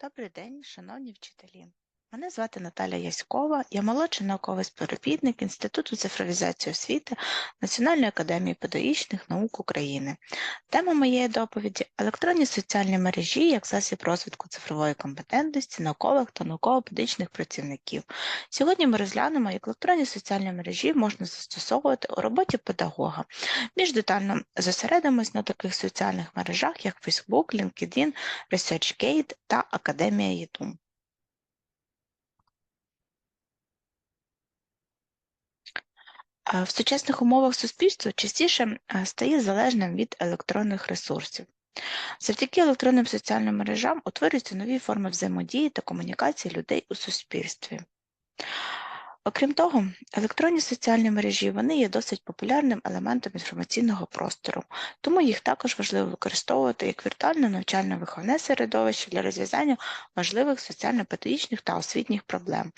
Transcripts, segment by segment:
Добрий день, шановні вчителі. Мене звати Наталя Яськова, я молодший науковий співробітник Інституту цифровізації освіти Національної академії педагогічних наук України. Тема моєї доповіді електронні соціальні мережі як засіб розвитку цифрової компетентності наукових та науково-педагогічних працівників. Сьогодні ми розглянемо, як електронні соціальні мережі можна застосовувати у роботі педагога. Більш детально зосередимось на таких соціальних мережах, як Facebook, LinkedIn, ResearchGate та Академія ЄТУМ. В сучасних умовах суспільство частіше стає залежним від електронних ресурсів. Завдяки електронним соціальним мережам утворюються нові форми взаємодії та комунікації людей у суспільстві. Окрім того, електронні соціальні мережі вони є досить популярним елементом інформаційного простору, тому їх також важливо використовувати як віртуальне навчально-виховне середовище для розв'язання важливих соціально-педагогічних та освітніх проблем.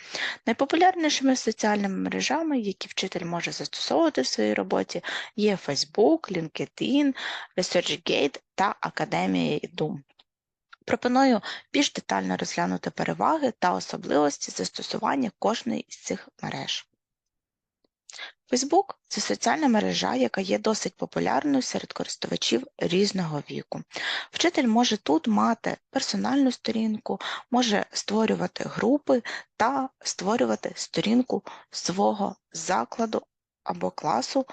Найпопулярнішими соціальними мережами, які вчитель може застосовувати в своїй роботі, є Facebook, LinkedIn, ResearchGate та Академія EDU. Пропоную більш детально розглянути переваги та особливості застосування кожної з цих мереж. Facebook – це соціальна мережа, яка є досить популярною серед користувачів різного віку. Вчитель може тут мати персональну сторінку, може створювати групи та створювати сторінку свого закладу або класу.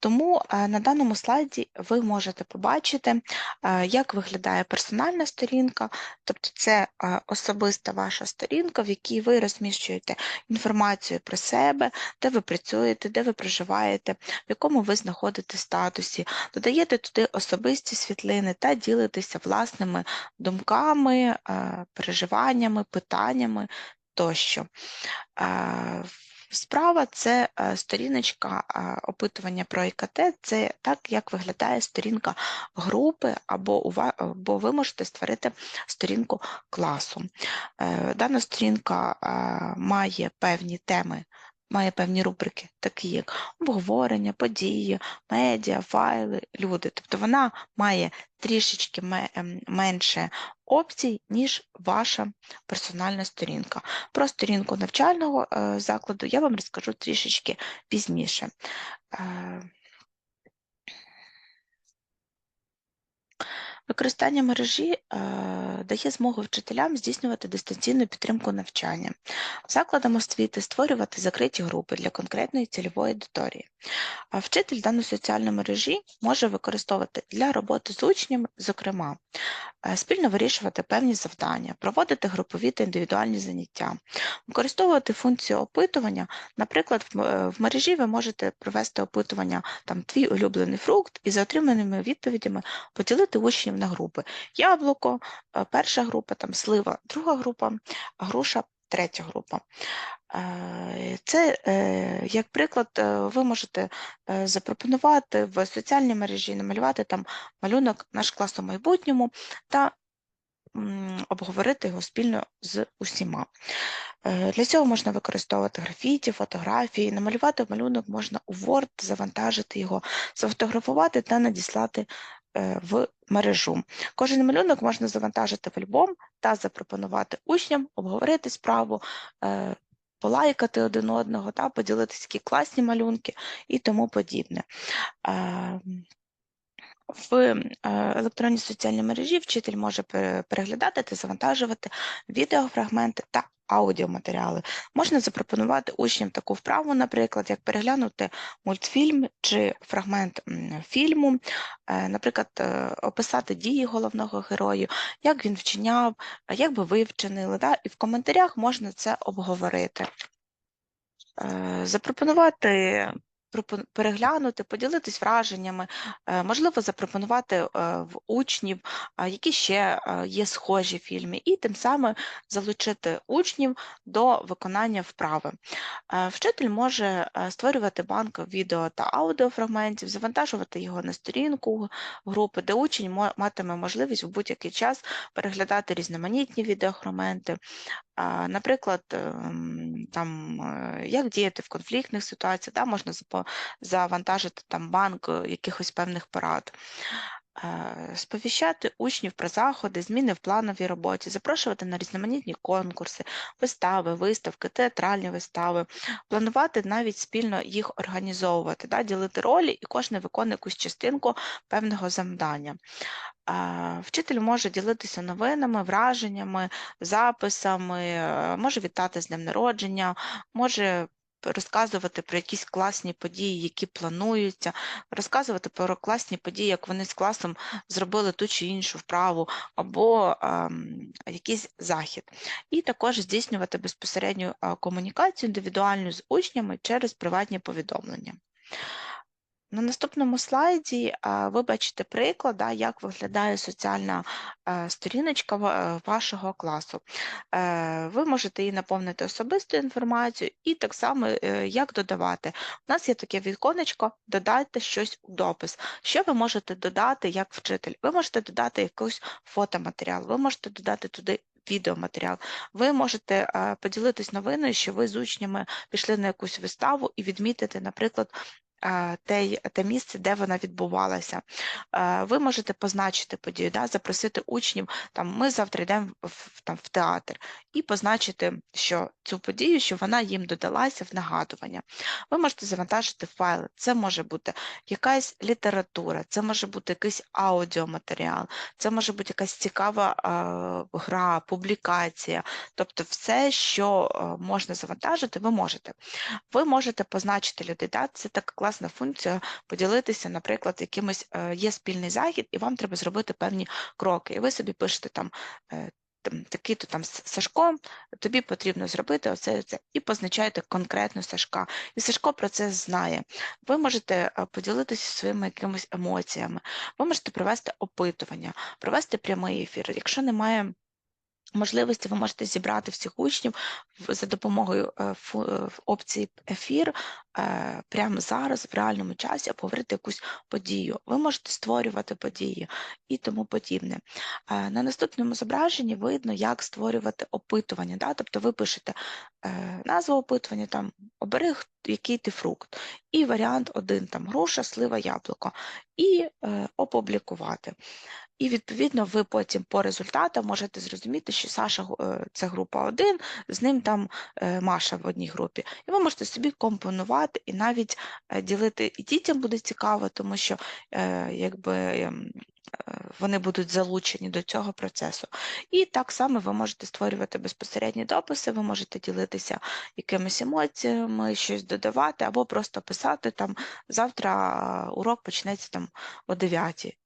Тому е, на даному слайді ви можете побачити, е, як виглядає персональна сторінка, тобто це е, особиста ваша сторінка, в якій ви розміщуєте інформацію про себе, де ви працюєте, де ви проживаєте, в якому ви знаходите статусі, додаєте туди особисті світлини та ділитеся власними думками, переживаннями, питаннями тощо. Справа це е, сторіночка е, опитування про ІКТ, це так, як виглядає сторінка групи, або, або ви можете створити сторінку класу. Е, дана сторінка має певні теми. Має певні рубрики, такі як обговорення, події, медіа, файли, люди. Тобто вона має трішечки ем, менше опцій, ніж ваша персональна сторінка. Про сторінку навчального е, закладу я вам розкажу трішечки пізніше. Використання мережі е, дає змогу вчителям здійснювати дистанційну підтримку навчання, закладам освіти створювати закриті групи для конкретної цільової аудиторії. А вчитель дану соціальну мережі може використовувати для роботи з учнями, зокрема, е, спільно вирішувати певні завдання, проводити групові та індивідуальні заняття, використовувати функцію опитування. Наприклад, в е, мережі ви можете провести опитування там твій улюблений фрукт і за отриманими відповідями поділити учнів на групи. Яблуко, е, перша група, там слива, друга група, груша, третя група. Е, це, е, як приклад, ви можете запропонувати в соціальній мережі, намалювати там малюнок наш клас у майбутньому та обговорити його спільно з усіма. Для цього можна використовувати графіті, фотографії, намалювати малюнок можна у Word, завантажити його, сфотографувати та надіслати в мережу. Кожен малюнок можна завантажити в альбом та запропонувати учням, обговорити справу, е, полайкати один одного, та поділитися які класні малюнки і тому подібне. В е, електронній соціальній мережі вчитель може переглядати та завантажувати відеофрагменти та аудіоматеріали. Можна запропонувати учням таку вправу, наприклад, як переглянути мультфільм чи фрагмент фільму, е, наприклад, е, описати дії головного герою, як він вчиняв, як би ви вчинили, да? і в коментарях можна це обговорити. Запропонувати переглянути, поділитись враженнями, е, можливо, запропонувати е, в учнів, які ще е, є схожі фільми, і тим самим залучити учнів до виконання вправи. Вчитель може створювати банк відео та аудіофрагментів, завантажувати його на сторінку групи, де учень матиме можливість в будь-який час переглядати різноманітні відеофрагменти, Наприклад, ем, там, як діяти в конфліктних ситуаціях, да, можна завантажити там банк е, якихось певних порад. Е, Сповіщати учнів про заходи, зміни в плановій роботі, запрошувати на різноманітні конкурси, вистави, виставки, театральні вистави, планувати навіть спільно їх організовувати, да, ділити ролі, і кожен виконує якусь частинку певного завдання. Е, Вчитель може ділитися новинами, враженнями, записами, е, може вітати з днем народження, може розказувати про якісь класні події, які плануються, розказувати про класні події, як вони з класом зробили ту чи іншу вправу, або ем, якийсь захід. І також здійснювати безпосередню е, комунікацію індивідуальну з учнями через приватні повідомлення. На наступному слайді ви бачите приклад, як виглядає соціальна е, сторіночка е, вашого класу. Е, ви можете її наповнити особистою інформацією і так само як додавати. У нас є таке віконечко, додайте щось у допис. Що ви можете додати як вчитель? Ви можете додати якийсь фотоматеріал, ви можете додати туди. Відеоматеріал. Ви можете поділитись новиною, що ви з учнями пішли на якусь виставу і відмітити, наприклад, те те місце, де вона відбувалася. Ви можете позначити подію, да, запросити учнів, там ми завтра йдемо в, там, в театр, і позначити, що цю подію, що вона їм додалася в нагадування. Ви можете завантажити файли. Це може бути якась література, це може бути якийсь аудіоматеріал, це може бути якась цікава е, гра, публікація. Тобто все, що можна завантажити, ви можете. Ви можете позначити людей, да, це так класна функція поділитися, наприклад, якимось е, є спільний захід, і вам треба зробити певні кроки. І ви собі пишете там. Е, такий-то там Сашко, тобі потрібно зробити оце, оце, і позначаєте конкретно Сашка. І Сашко про це знає. Ви можете е, поділитися своїми якимись емоціями, ви можете провести опитування, провести прямий ефір. Якщо немає можливості, ви можете зібрати всіх учнів за допомогою е, е, опції ефір е, прямо зараз, в реальному часі, обговорити якусь подію. Ви можете створювати події і тому подібне. На наступному зображенні видно, як створювати опитування. Да? Тобто ви пишете назву опитування, там обери, який ти фрукт, і варіант один там груша, слива, яблуко, і опублікувати. І, відповідно, ви потім по результатам можете зрозуміти, що Саша е, це група 1, з ним там е, Маша в одній групі. І ви можете собі компонувати і навіть е, ділити і дітям буде цікаво, тому що якби. Ем, вони будуть залучені до цього процесу. І так само ви можете створювати безпосередні дописи, ви можете ділитися якимись емоціями, щось додавати, або просто писати там завтра урок почнеться там о 9.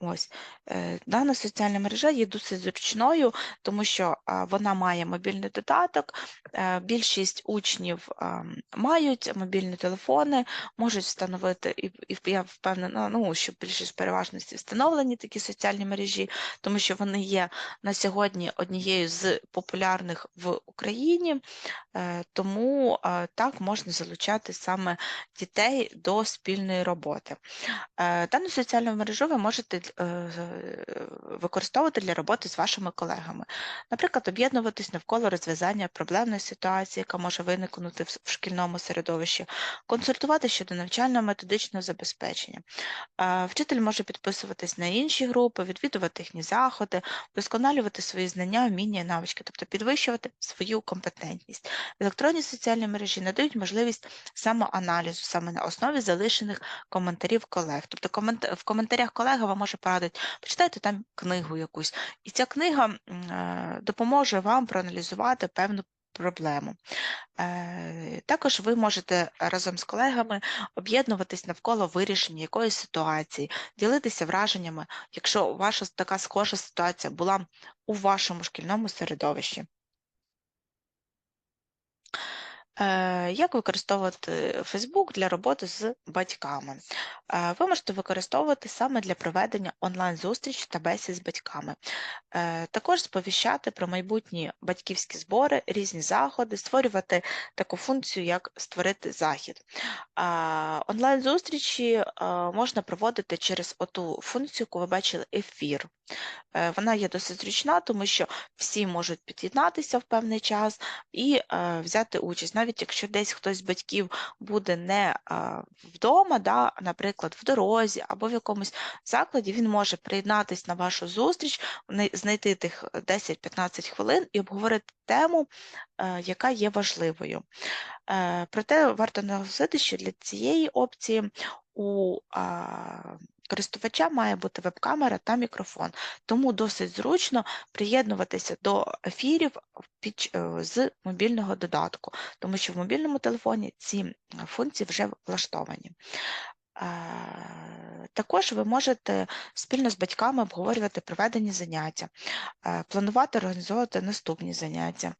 Ось е, дана соціальна мережа є досить зручною, тому що вона має мобільний додаток. Е, більшість учнів мають мобільні телефони, можуть встановити, і я впевнена, ну, що більшість переважності встановлені такі соціальні мережі, тому що вони є на сьогодні однією з популярних в Україні, е, тому так можна залучати саме дітей до спільної роботи. Дану соціальну мережу ви можете використовувати для роботи з вашими колегами. Наприклад, об'єднуватись навколо розв'язання проблемної ситуації, яка може виникнути в шкільному середовищі, консультувати щодо навчально-методичного забезпечення. Вчитель може підписуватись на інші групи, відвідувати їхні заходи, вдосконалювати свої знання, вміння і навички, тобто підвищувати свою компетентність. Електронні соціальні мережі надають можливість самоаналізу саме на основі залишених коментарів колег. Тобто в коментарях колега вам може порадить, почитайте там книгу якусь. І ця книга е, допоможе вам проаналізувати певну проблему. Е, також ви можете разом з колегами об'єднуватись навколо вирішення якоїсь ситуації, ділитися враженнями, якщо ваша така схожа ситуація була у вашому шкільному середовищі. Е, як використовувати Facebook для роботи з батьками? Е, ви можете використовувати саме для проведення онлайн-зустрічі та бесід з батьками, е, також сповіщати про майбутні батьківські збори, різні заходи, створювати таку функцію, як створити захід. Онлайн-зустрічі можна проводити через оту функцію, яку ви бачили, ефір. Е, Вона є досить зручна, тому що всі можуть під'єднатися в певний час і е, взяти участь. Навіть якщо десь хтось з батьків буде не вдома, да, наприклад, в дорозі або в якомусь закладі, він може приєднатися на вашу зустріч, знайти тих 10-15 хвилин і обговорити тему, е, яка є важливою. Проте варто наголосити, що для цієї опції у користувача має бути веб-камера та мікрофон, тому досить зручно приєднуватися до ефірів е, з мобільного додатку, тому що в мобільному телефоні ці е, функції вже влаштовані. Е, Також ви можете спільно з батьками обговорювати проведені заняття, планувати організовувати наступні заняття,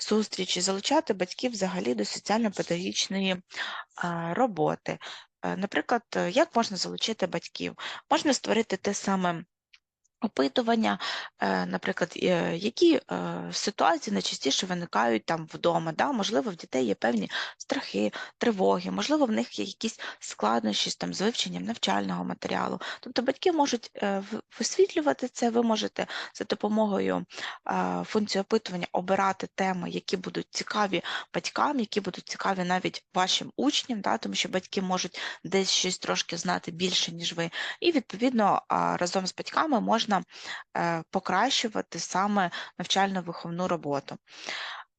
зустрічі, залучати батьків взагалі до соціально-педагогічної роботи. Е, Наприклад, е, як можна залучити батьків? Можна створити те саме опитування, е, наприклад, е, які е, ситуації найчастіше виникають там вдома. Да? Можливо, в дітей є певні страхи, тривоги, можливо, в них є якісь складнощі там, з вивченням навчального матеріалу. Тобто батьки можуть висвітлювати це, ви можете за допомогою функції опитування обирати теми, які будуть цікаві батькам, які будуть цікаві навіть вашим учням, да? тому що батьки можуть десь щось трошки знати більше, ніж ви. І відповідно разом з батьками можна е, покращувати саме навчально-виховну роботу.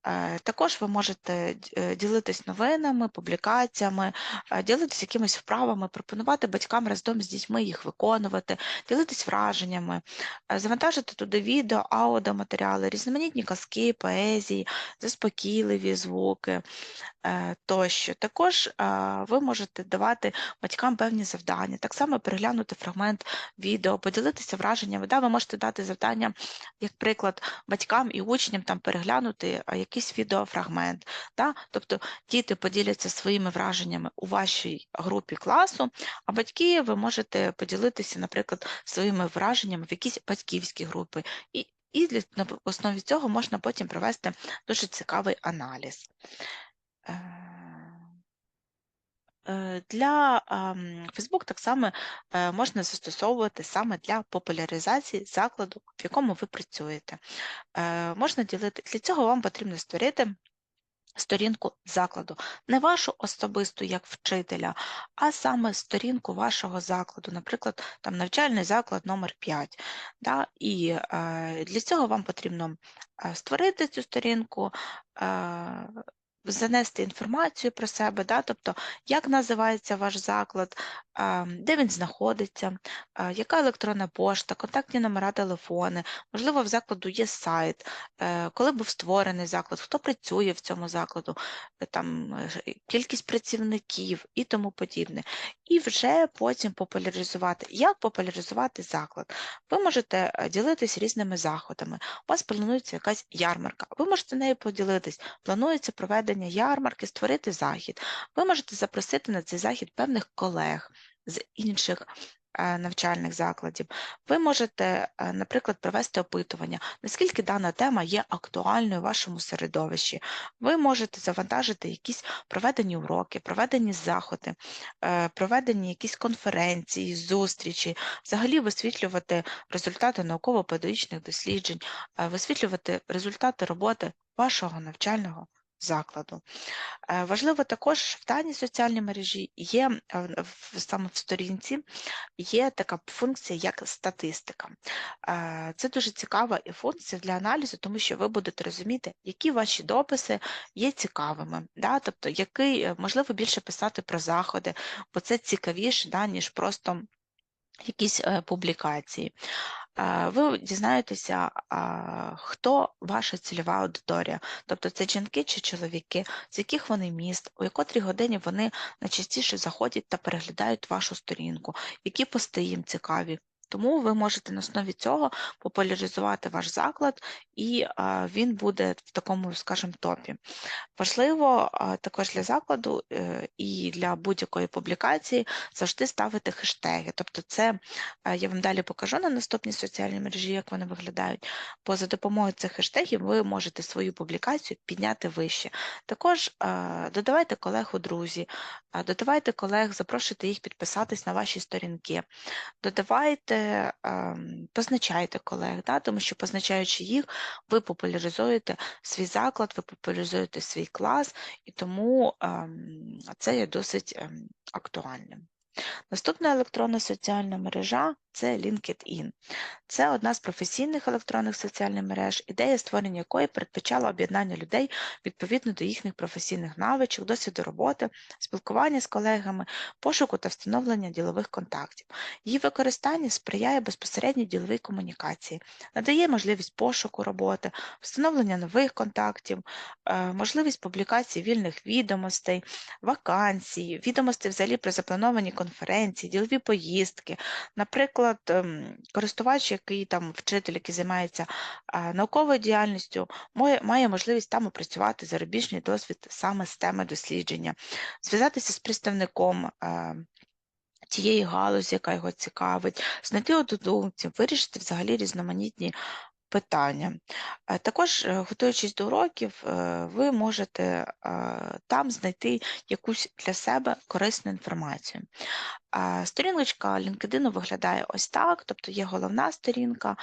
Е, Також ви можете е, ділитись новинами, публікаціями, е, ділитись якимись вправами, пропонувати батькам разом з дітьми їх виконувати, ділитись враженнями, завантажити туди відео, аудіоматеріали, різноманітні казки, поезії, заспокійливі звуки тощо. Також ви можете давати батькам певні завдання, так само переглянути фрагмент відео, поділитися враженнями. Да, ви можете дати завдання, як приклад, батькам і учням там переглянути якийсь відеофрагмент. Да? Тобто діти поділяться своїми враженнями у вашій групі класу, а батьки ви можете поділитися, наприклад, своїми враженнями в якійсь батьківській групі. І і на основі цього можна потім провести дуже цікавий аналіз. Е, Для Facebook так само е, можна застосовувати саме для популяризації закладу, в якому ви працюєте. Е, Можна ділити для цього вам потрібно створити сторінку закладу, не вашу особисту як вчителя, а саме сторінку вашого закладу, наприклад, там навчальний заклад номер 5. Да? І е, для цього вам потрібно е, створити цю сторінку. Е, Занести інформацію про себе, да? тобто як називається ваш заклад, де він знаходиться, яка електронна пошта, контактні номера, телефони, можливо, в закладу є сайт, е, коли був створений заклад, хто працює в цьому закладу, е, там е, кількість працівників і тому подібне. І вже потім популяризувати. Як популяризувати заклад? Ви можете ділитись різними заходами. У вас планується якась ярмарка. Ви можете нею поділитись. Планується проведення ярмарки, створити захід. Ви можете запросити на цей захід певних колег з інших е, навчальних закладів. Ви можете, е, наприклад, провести опитування, наскільки дана тема є актуальною в вашому середовищі. Ви можете завантажити якісь проведені уроки, проведені заходи, е, проведені якісь конференції, зустрічі, взагалі висвітлювати результати науково-педагогічних досліджень, висвітлювати результати роботи вашого навчального закладу. Е, Важливо також в даній соціальній мережі є е, саме в сторінці є така функція, як статистика. Е, Це дуже цікава функція для аналізу, тому що ви будете розуміти, які ваші дописи є цікавими. Да? Тобто, який, можливо, більше писати про заходи, бо це цікавіше, да, ніж просто якісь е, публікації. Е, Ви дізнаєтеся, хто ваша цільова аудиторія, тобто це жінки чи чоловіки, з яких вони міст, у котрій годині вони найчастіше заходять та переглядають вашу сторінку, які пости їм цікаві. Тому ви можете на основі цього популяризувати ваш заклад, і він буде в такому, скажімо, топі. Важливо також для закладу е, і для будь-якої публікації завжди ставити хештеги. Тобто, це я вам далі покажу на наступній соціальній мережі, як вони виглядають. Бо за допомогою цих хештегів ви можете свою публікацію підняти вище. Також додавайте колег у друзі, додавайте колег, запрошуйте їх підписатись на ваші сторінки, додавайте можете ем, позначайте колег, да, тому що позначаючи їх, ви популяризуєте свій заклад, ви популяризуєте свій клас, і тому ем, це є досить ем, актуальним. Наступна електронна соціальна мережа це LinkedIn. Це одна з професійних електронних соціальних мереж, ідея створення якої передбачала об'єднання людей відповідно до їхніх професійних навичок, досвіду роботи, спілкування з колегами, пошуку та встановлення ділових контактів. Її використання сприяє безпосередній діловій комунікації, надає можливість пошуку роботи, встановлення нових контактів, е, можливість публікації вільних відомостей, вакансій, відомостей взагалі про заплановані конференції, ділові поїздки. Наприклад, ем, користувач, який там вчитель, який займається науковою діяльністю, має можливість там опрацювати зарубіжний досвід саме з теми дослідження, зв'язатися з представником. Тієї галузі, яка його цікавить, знайти однодумців, вирішити взагалі різноманітні питання. Е, також, е, готуючись до уроків, е, ви можете там знайти якусь для себе корисну інформацію. Сторіночка LinkedIn виглядає ось так, тобто є головна сторінка.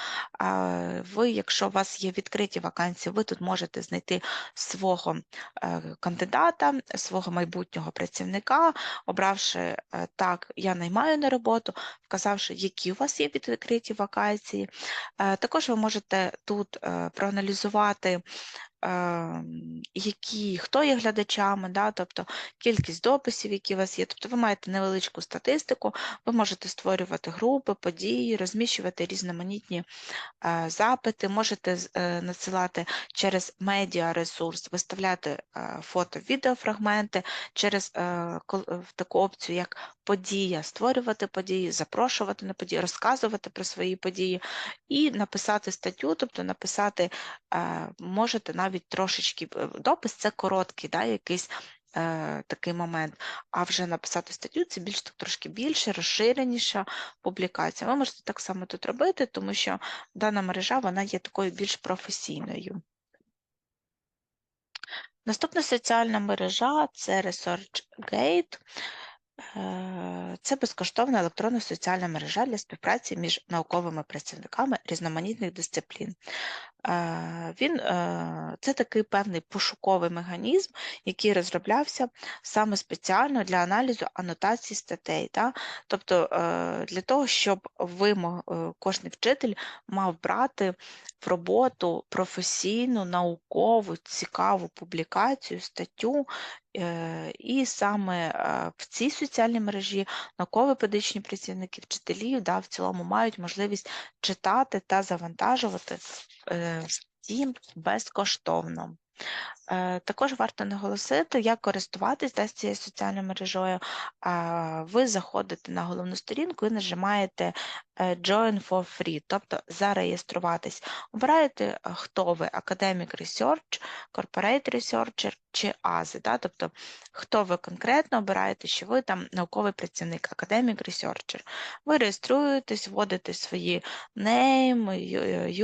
Ви, якщо у вас є відкриті вакансії, ви тут можете знайти свого кандидата, свого майбутнього працівника, обравши так, я наймаю на роботу, вказавши, які у вас є відкриті вакансії. Також ви можете тут проаналізувати які, хто є глядачами, да, тобто кількість дописів, які у вас є. Тобто ви маєте невеличку статистику, ви можете створювати групи, події, розміщувати різноманітні е, запити, можете е, надсилати через медіаресурс, виставляти е, фото-відеофрагменти через таку опцію, як подія, створювати події, запрошувати на події, розказувати про свої події і написати статтю, тобто написати, можете навіть навіть трошечки е, допис це короткий, да, якийсь е, такий момент. А вже написати статтю це більш так трошки більше, розширеніша публікація. Ви можете так само тут робити, тому що дана мережа вона є такою більш професійною. Наступна соціальна мережа це ResearchGate. Е, це безкоштовна електронна соціальна мережа для співпраці між науковими працівниками різноманітних дисциплін. Е, він, е, Це такий певний пошуковий механізм, який розроблявся саме спеціально для аналізу анотацій статей. Да? Тобто для того, щоб ви, кожен вчитель мав брати в роботу професійну, наукову, цікаву публікацію, статтю, Е, і саме е, в цій соціальній мережі науково-педагогічні працівники, вчителі да, в цілому мають можливість читати та завантажувати е, безкоштовно. Е, також варто наголосити, як користуватись да, цією соціальною мережою. Ви заходите на головну сторінку і нажимаєте Join for free, тобто зареєструватись. Обираєте, е, хто ви Academic Research, Corporate Researcher чи AZI, да, тобто хто ви конкретно обираєте, що ви там науковий працівник, Academic Researcher. Ви реєструєтесь, вводите свої name,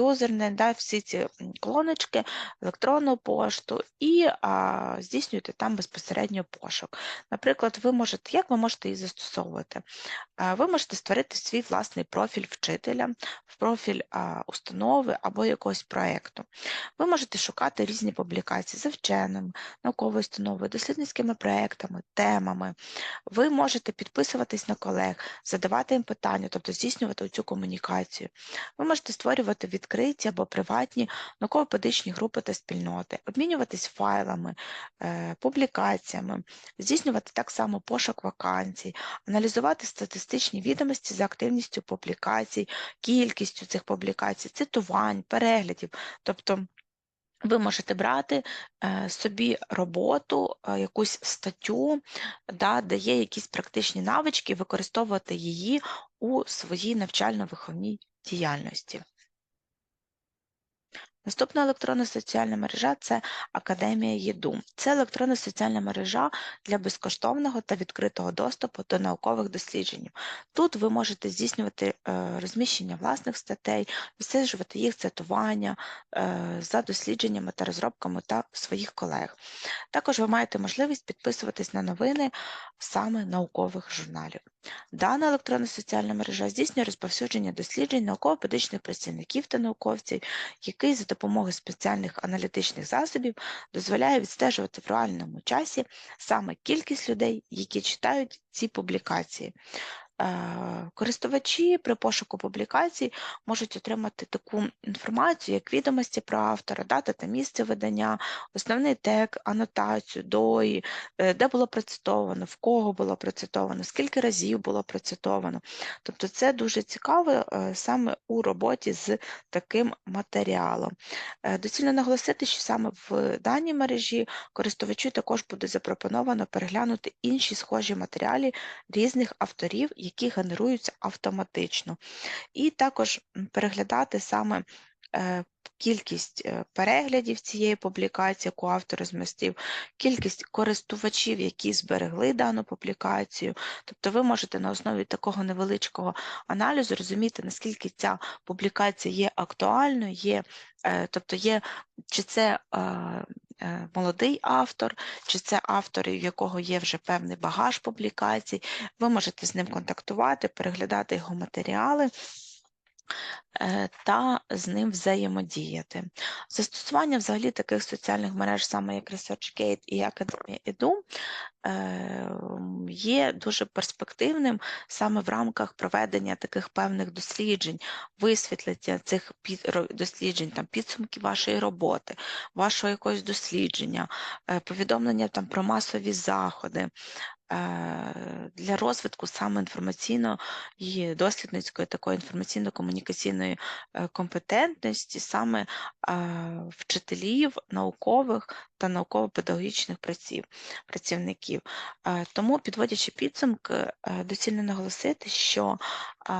username, да, всі ці колоночки, електронну пошту і а, здійснюєте там безпосередньо пошук. Наприклад, ви можете, як ви можете її застосовувати? А, ви можете створити свій власний профіль вчителя, в профіль а, установи або якогось проєкту. Ви можете шукати різні публікації за вченим, науковою установою, дослідницькими проєктами, темами. Ви можете підписуватись на колег, задавати їм питання, тобто здійснювати цю комунікацію. Ви можете створювати відкриті або приватні науково-педагогічні групи та спільноти, обмінюватись файлами, е, публікаціями, здійснювати так само пошук вакансій, аналізувати статистичні відомості за активністю публікацій, кількістю цих публікацій, цитувань, переглядів. Тобто ви можете брати е, собі роботу, е, якусь статтю, да, де є якісь практичні навички, використовувати її у своїй навчально-виховній діяльності. Наступна електронна соціальна мережа це Академія ЄДУ. Це електронна соціальна мережа для безкоштовного та відкритого доступу до наукових досліджень. Тут ви можете здійснювати е, розміщення власних статей, висаджувати їх цитування е, за дослідженнями та розробками та своїх колег. Також ви маєте можливість підписуватись на новини саме наукових журналів. Дана електронна соціальна мережа здійснює розповсюдження досліджень науково-педагогічних працівників та науковців, який за допомогою спеціальних аналітичних засобів дозволяє відстежувати в реальному часі саме кількість людей, які читають ці публікації. Е, Користувачі при пошуку публікацій можуть отримати таку інформацію, як відомості про автора, дата та місце видання, основний тег, анотацію, дої, е, де було процитовано, в кого було процитовано, скільки разів було процитовано. Тобто це дуже цікаво е, саме у роботі з таким матеріалом. Доцільно наголосити, що саме в даній мережі користувачу також буде запропоновано переглянути інші схожі матеріали різних авторів, які генеруються автоматично. І також переглядати саме кількість е, переглядів цієї публікації, яку автор розмістив, кількість користувачів, які зберегли дану публікацію. Тобто ви можете на основі такого невеличкого аналізу розуміти, наскільки ця публікація є актуальною, є, е, тобто є, чи це е, е, молодий автор, чи це автор, у якого є вже певний багаж публікацій. Ви можете з ним контактувати, переглядати його матеріали е, та з ним взаємодіяти. Застосування взагалі таких соціальних мереж, саме як ResearchGate і Academia Edu, е, є дуже перспективним саме в рамках проведення таких певних досліджень, висвітлення цих досліджень, там, підсумки вашої роботи, вашого якогось дослідження, е, повідомлення там, про масові заходи. Е, Для розвитку саме інформаційно і дослідницької такої інформаційно-комунікаційної е, компетентності саме вчителів, наукових та науково-педагогічних праців, працівників. Тому, підводячи підсумки, е, доцільно наголосити, що е,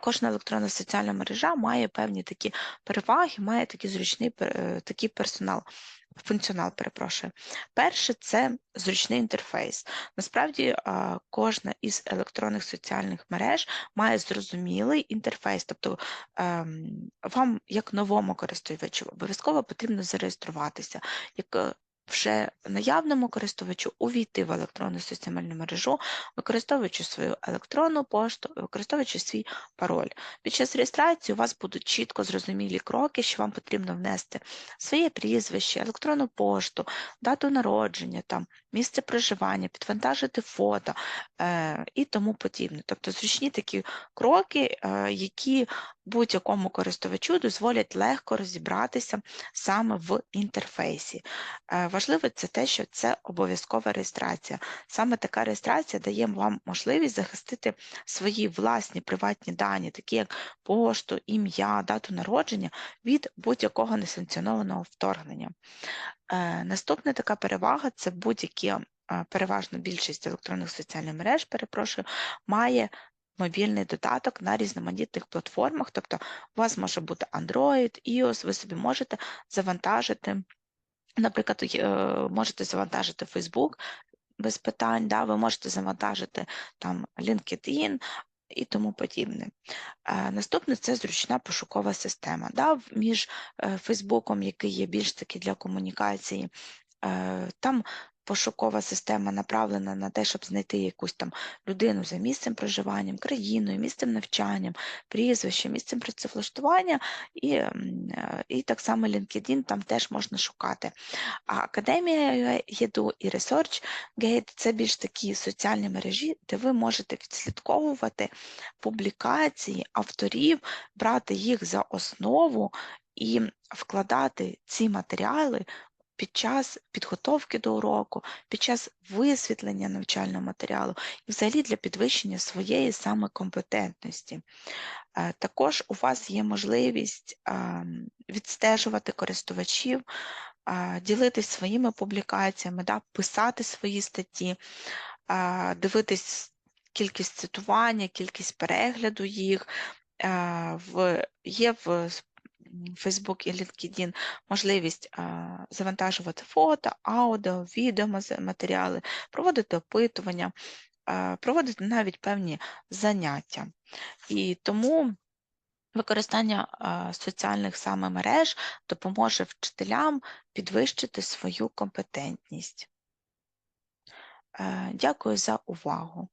кожна електронна соціальна мережа має певні такі переваги, має такий зручний е, такий персонал. Функціонал, перепрошую. Перше це зручний інтерфейс. Насправді кожна із електронних соціальних мереж має зрозумілий інтерфейс, тобто ем, вам, як новому користувачу, обов'язково потрібно зареєструватися. Як е, вже наявному користувачу увійти в електронну соціальну мережу, використовуючи свою електронну пошту, використовуючи свій пароль. Під час реєстрації у вас будуть чітко зрозумілі кроки, що вам потрібно внести своє прізвище, електронну пошту, дату народження, там, місце проживання, підвантажити фото е, і тому подібне. Тобто зручні такі кроки, е, які будь-якому користувачу дозволять легко розібратися саме в інтерфейсі. Е, Важливо це те, що це обов'язкова реєстрація. Саме така реєстрація дає вам можливість захистити свої власні приватні дані, такі як пошту, ім'я, дату народження від будь-якого несанкціонованого вторгнення. Е, Наступна така перевага це будь-які, е, переважно більшість електронних соціальних мереж, перепрошую, має мобільний додаток на різноманітних платформах. Тобто у вас може бути Android, iOS, ви собі можете завантажити. Наприклад, е, можете завантажити Facebook без питань, да, ви можете завантажити там LinkedIn і тому подібне. Е, Наступне це зручна пошукова система. Да, між е, Фейсбуком, який є більш таки для комунікації, е, там пошукова система направлена на те, щоб знайти якусь там людину за місцем проживанням, країною, місцем навчанням, прізвищем, місцем працевлаштування, і, е, і так само LinkedIn там теж можна шукати. А Академія ЄДУ і ResearchGate – це більш такі соціальні мережі, де ви можете відслідковувати публікації авторів, брати їх за основу і вкладати ці матеріали під час підготовки до уроку, під час висвітлення навчального матеріалу і взагалі для підвищення своєї саме компетентності. Е, Також у вас є можливість відстежувати користувачів, ділитись своїми публікаціями, да, писати свої статті, дивитись кількість цитування, кількість перегляду їх. Е, В, є в Facebook і LinkedIn можливість завантажувати фото, аудіо, відео матеріали, проводити опитування, проводити навіть певні заняття. І тому Використання соціальних саме мереж допоможе вчителям підвищити свою компетентність. Е, Дякую за увагу.